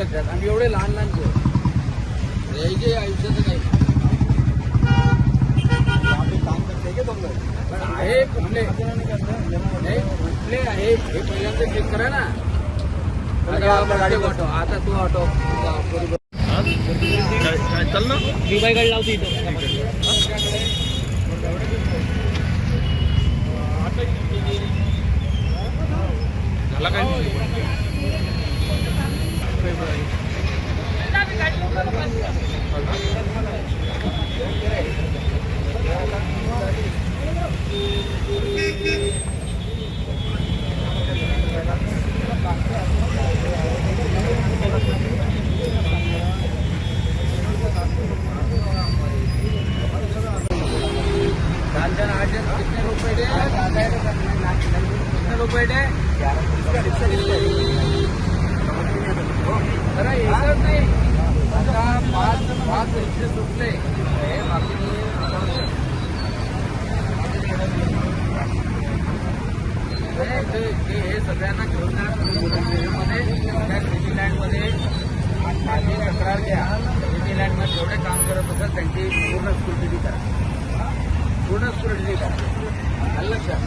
एवढे लहान लहान पोरं यायचे आयुष्याचं काही पण आहे कुठले? नाही, कुठले आहे? हे पहिल्यांदा चेक करा ना. आता गाडी ऑटो आता तू ऑटो चल ना. दुबईकडे लावतो इथं झाला काय? कितने रुपए दे? कितने रुपए दे अरे सुटले. हे बाकी हे- हे- हे- हे सगळ्यांना घेऊन मध्ये त्या सिटी लँडमध्ये माझी तक्रार द्या सिटी लँडमध्ये जेवढे काम करत होतं त्यांची पूर्ण स्क्रुटिनी करा. पूर्ण स्क्रुटिनी करा. लक्षात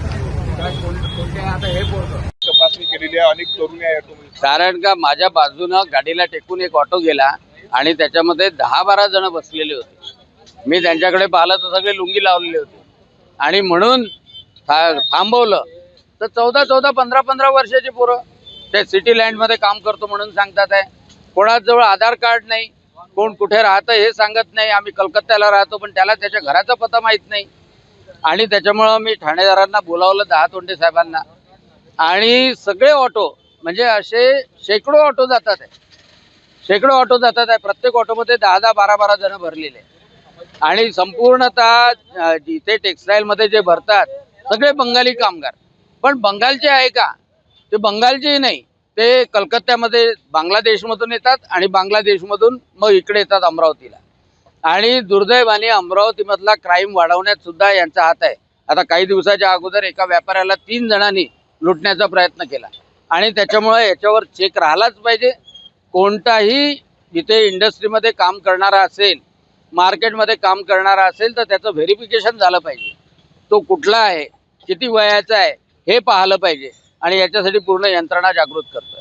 कोणत्या आता हे बोलतो. तपासणी केलेली आहे अनेक तरुणी आहे ऑटोमध्ये कारण का माझ्या बाजूनं गाडीला टेकून एक ऑटो गेला. आणि त्याच्यामध्ये दहा बारा जण बसलेले होते. मी त्यांच्याकडे पाहिलं तर सगळे लुंगी लावलेले होते. आणि म्हणून था- थांबवलं. तर चौदा चौदा पंधरा पंधरा वर्षाची पोरं. ते सिटी लँडमध्ये काम करतो म्हणून सांगतात आहे. कोणाजवळ आधार कार्ड नाही. कोण कुठे राहतं हे सांगत नाही. आम्ही कलकत्त्याला राहतो पण त्याला त्याच्या घराचा पत्ता माहीत नाही. आणि त्याच्यामुळं मी ठाणेदारांना बोलावलं दहा तोंडे साहेबांना. आणि सगळे ऑटो म्हणजे असे शेकडो ऑटो जातात आहे. शेकडो ऑटो जातात आहे. प्रत्येक ऑटोमध्ये दहा दहा बारा बारा जण भरलेले आणि संपूर्णतः जिथे टेक्सटाईलमध्ये जे भरतात सगळे बंगाली कामगार. पण बंगालचे आहे का? ते बंगालचे नाही. ते कलकत्त्यामध्ये बांगलादेशमधून येतात आणि बांगलादेशमधून मग इकडे येतात अमरावतीला. आणि दुर्दैवाने अमरावतीमधला क्राईम वाढवण्यात सुद्धा यांचा हात आहे. आता काही दिवसाच्या अगोदर एका व्यापाऱ्याला तीन जणांनी लुटण्याचा प्रयत्न केला. आणि त्याच्यामुळे याच्यावर चेक राहिलाच पाहिजे. कोणताही जिथे इंडस्ट्रीमध्ये काम करणारा असेल मार्केटमध्ये काम करणारा असेल तर त्याचं व्हेरिफिकेशन झालं पाहिजे. तो कुठला आहे किती वयाचा आहे हे पाहिलं पाहिजे. आणि याच्यासाठी पूर्ण यंत्रणा जागृत करतो